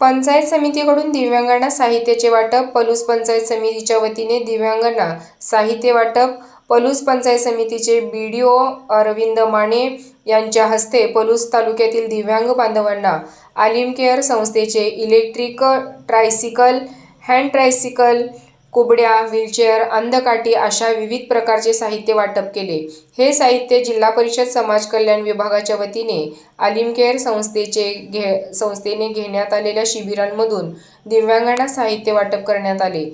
पंचायत समितीकडून दिव्यांगांना साहित्याचे वाटप पलूस पंचायत समितीच्या वतीने दिव्यांगांना साहित्य वाटप पलूस पंचायत समितीचे B D O Arvind Mane यांच्या हस्ते पलूस तालुक्यातील दिव्यांग बांधवांना आलिम केअर संस्थेचे इलेक्ट्रिक ट्रायसिकल हँड ट्रायसिकल कुबड्या व्हीलचेअर अंधकाठी अशा विविध प्रकारचे साहित्य वाटप केले. हे साहित्य जिल्हा परिषद समाज कल्याण विभागाच्या वतीने आलिमकेअर संस्थेचे घे संस्थेने घेण्यात आलेल्या शिबिरांमधून दिव्यांगांना साहित्य वाटप करण्यात आले.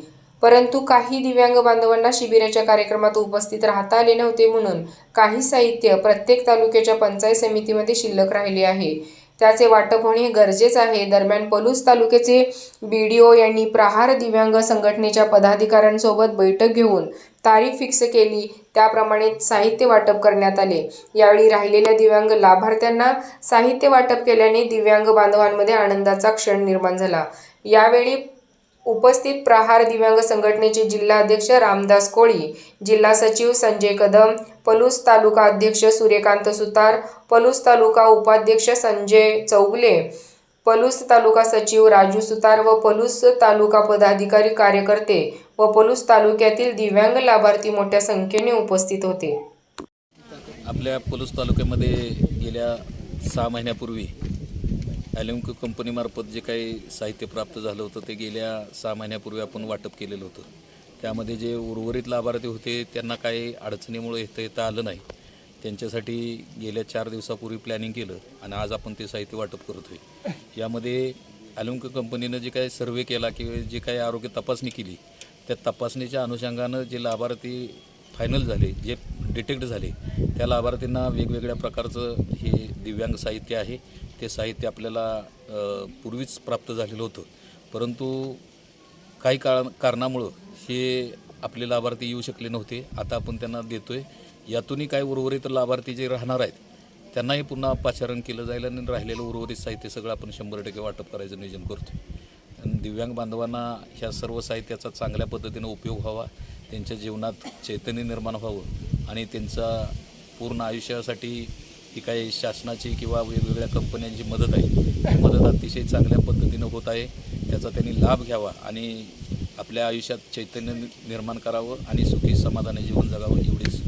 परंतु काही दिव्यांग बांधवांना शिबिराच्या कार्यक्रमात उपस्थित राहता आले नव्हते म्हणून काही साहित्य प्रत्येक तालुक्याच्या पंचायत समितीमध्ये शिल्लक राहिले आहे. त्याचे वाटप होणे गरजेचे आहे. दरम्यान पलूस तालुक्याचे बी डी ओ यांनी प्रहार दिव्यांग संघटनेच्या पदाधिकाऱ्यांसोबत बैठक घेऊन तारीख फिक्स केली. त्याप्रमाणे साहित्य वाटप करण्यात आले. यावेळी राहिलेल्या दिव्यांग लाभार्थ्यांना साहित्य वाटप केल्याने दिव्यांग बांधवांमध्ये आनंदाचा क्षण निर्माण झाला. यावेळी उपस्थित प्रहार दिव्यांग संघटनेचे जिल्हा अध्यक्ष रामदास कोळी जिल्हा सचिव संजय कदम पलूस तालुका अध्यक्ष सूर्यकांत सुतार पलूस तालुका उपाध्यक्ष संजय चौगले पलूस तालुका सचिव राजू सुतार व पलूस तालुका पदाधिकारी कार्यकर्ते व पलूस तालुक्यातील दिव्यांग लाभार्थी मोठ्या संख्येने उपस्थित होते. आपल्या पलूस तालुक्यामध्ये गेल्या सहा महिन्यापूर्वी ॲल्युमक कंपनीमार्फत जे काही साहित्य प्राप्त झालं होतं ते गेल्या सहा महिन्यापूर्वी आपण वाटप केलेलं होतं. त्यामध्ये जे उर्वरित लाभार्थी होते त्यांना काही अडचणीमुळे येता येता आलं नाही. त्यांच्यासाठी गेल्या चार दिवसापूर्वी प्लॅनिंग केलं आणि आज आपण ते साहित्य वाटप करतो आहे यामध्ये ॲल्युमक कंपनीनं जे काही सर्वे केला किंवा जे काही आरोग्य तपासणी केली त्या तपासणीच्या अनुषंगानं जे लाभार्थी फायनल झाले जे डिटेक्ट झाले त्या लाभार्थींना वेगवेगळ्या प्रकारचं हे दिव्यांग साहित्य आहे. ते साहित्य आपल्याला पूर्वीच प्राप्त झालेलं होतं. परंतु काही काळ कारणामुळं हे आपले लाभार्थी येऊ शकले नव्हते. आता आपण त्यांना देतो आहे यातूनही काही उर्वरित लाभार्थी जे राहणार आहेत त्यांनाही पुन्हा पाचारण केलं जाईल आणि राहिलेलं उर्वरित साहित्य सगळं आपण शंभर टक्के वाटप करायचं नियोजन करतो आणि दिव्यांग बांधवांना ह्या सर्व साहित्याचा चांगल्या पद्धतीनं उपयोग व्हावा त्यांच्या जीवनात चैतन्य निर्माण व्हावं आणि त्यांचा पूर्ण आयुष्यासाठी ही काही शासनाची किंवा वेगवेगळ्या कंपन्यांची मदत आहे. ती मदत अतिशय चांगल्या पद्धतीनं होत आहे. त्याचा त्यांनी लाभ घ्यावा आणि आपल्या आयुष्यात चैतन्य निर्माण करावं आणि सुखी समाधानी जीवन जगावं एवढीच